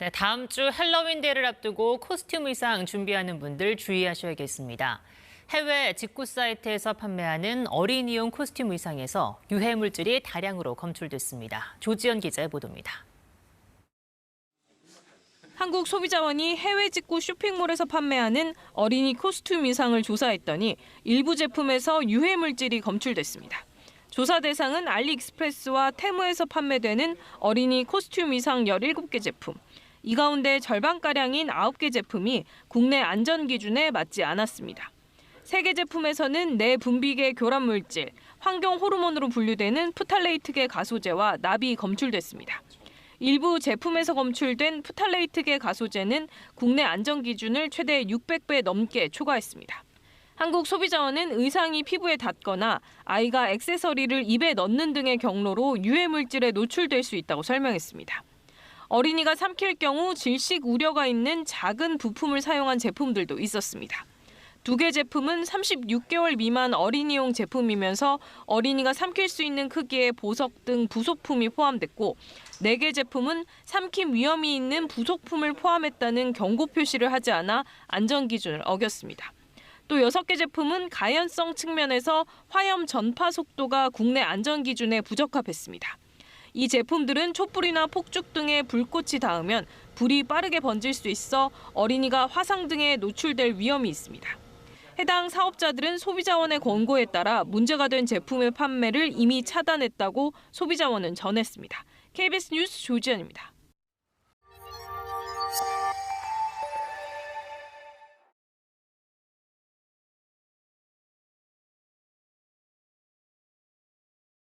네, 다음 주 헬로윈 데이를 앞두고 코스튬 의상 준비하는 분들 주의하셔야겠습니다. 해외 직구 사이트에서 판매하는 어린이용 코스튬 의상에서 유해 물질이 다량으로 검출됐습니다. 조지연 기자의 보도입니다. 한국 소비자원이 해외 직구 쇼핑몰에서 판매하는 어린이 코스튬 의상을 조사했더니 일부 제품에서 유해 물질이 검출됐습니다. 조사 대상은 알리익스프레스와 테무에서 판매되는 어린이 코스튬 의상 17개 제품. 이 가운데 절반가량인 9개 제품이 국내 안전 기준에 맞지 않았습니다. 세 개 제품에서는 내 분비계 교란 물질, 환경 호르몬으로 분류되는 프탈레이트계 가소제와 납이 검출됐습니다. 일부 제품에서 검출된 프탈레이트계 가소제는 국내 안전 기준을 최대 600배 넘게 초과했습니다. 한국소비자원은 의상이 피부에 닿거나 아이가 액세서리를 입에 넣는 등의 경로로 유해 물질에 노출될 수 있다고 설명했습니다. 어린이가 삼킬 경우 질식 우려가 있는 작은 부품을 사용한 제품들도 있었습니다. 두 개 제품은 36개월 미만 어린이용 제품이면서 어린이가 삼킬 수 있는 크기의 보석 등 부속품이 포함됐고 네 개 제품은 삼킴 위험이 있는 부속품을 포함했다는 경고 표시를 하지 않아 안전 기준을 어겼습니다. 또 여섯 개 제품은 가연성 측면에서 화염 전파 속도가 국내 안전 기준에 부적합했습니다. 이 제품들은 촛불이나 폭죽 등의 불꽃이 닿으면 불이 빠르게 번질 수 있어 어린이가 화상 등에 노출될 위험이 있습니다. 해당 사업자들은 소비자원의 권고에 따라 문제가 된 제품의 판매를 이미 차단했다고 소비자원은 전했습니다. KBS 뉴스 조지연입니다.